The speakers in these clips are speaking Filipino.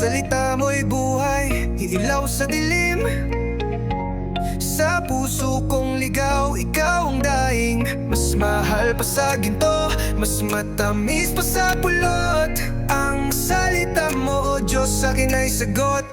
salita mo'y buhay Ilaw sa dilim. Sa puso kong ligaw Ikaw ang daing. Mas mahal pa sa ginto Mas matamis pa sa pulot. Ang salita mo, O Diyos, sa akin ay sagot.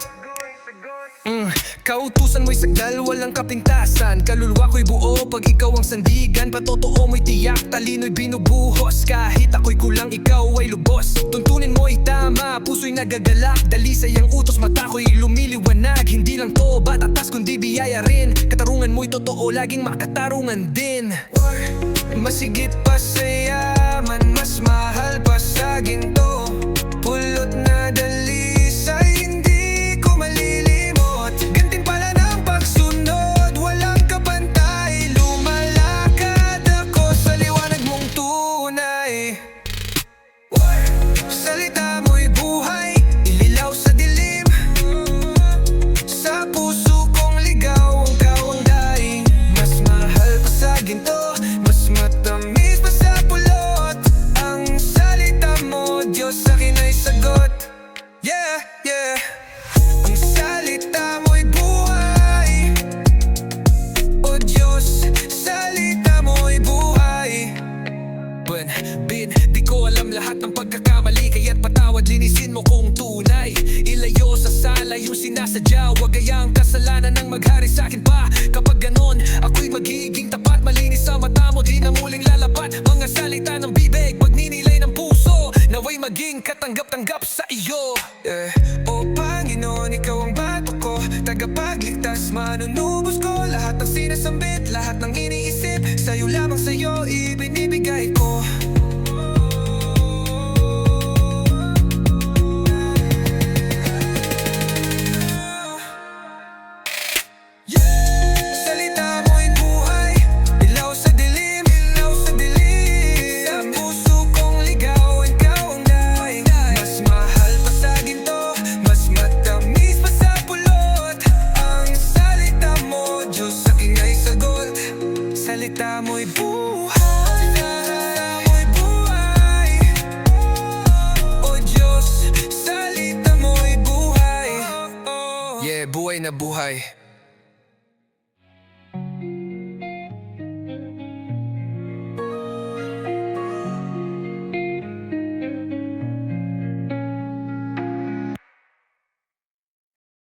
Mm, kautusan mo'y sagdal, walang kapintasan. Kaluluwa ko'y buo pag ikaw ang sandigan Patotoo mo'y tiyak, talino'y binubuhos. Kahit ako'y kulang, ikaw ay lubos. Tuntunin mo'y tama, puso'y nagagalak. Dalisay ang utos, mata ko'y lumiliwanag. Hindi lang to batatas, kundi biyaya rin. Katarungan mo'y totoo, laging makatarungan din. Masigit pa sa yaman, mas mahal pa sa lahat ng pagkakamali Kaya't patawad, linisin mo kung tunay. Ilayo sa sala yung sinasadya Huwag gayang kasalanan ng maghari sa akin pa. Kapag ganon, ako'y magiging tapat. Malinis sa mata mo, di na muling lalapat. Mga salita ng bibig, pagninilay ng puso Naway maging katanggap-tanggap sa iyo. Yeah. O Panginoon, ikaw ang bato ko. Tagapagligtas, manunubos ko. Lahat ng sinasambit, lahat ng iniisip Sa'yo lamang sa'yo, ibinibigay ko Salita mo'y buhay Salita mo'y buhay. O Diyos, salita mo'y buhay. Yeah, buhay na buhay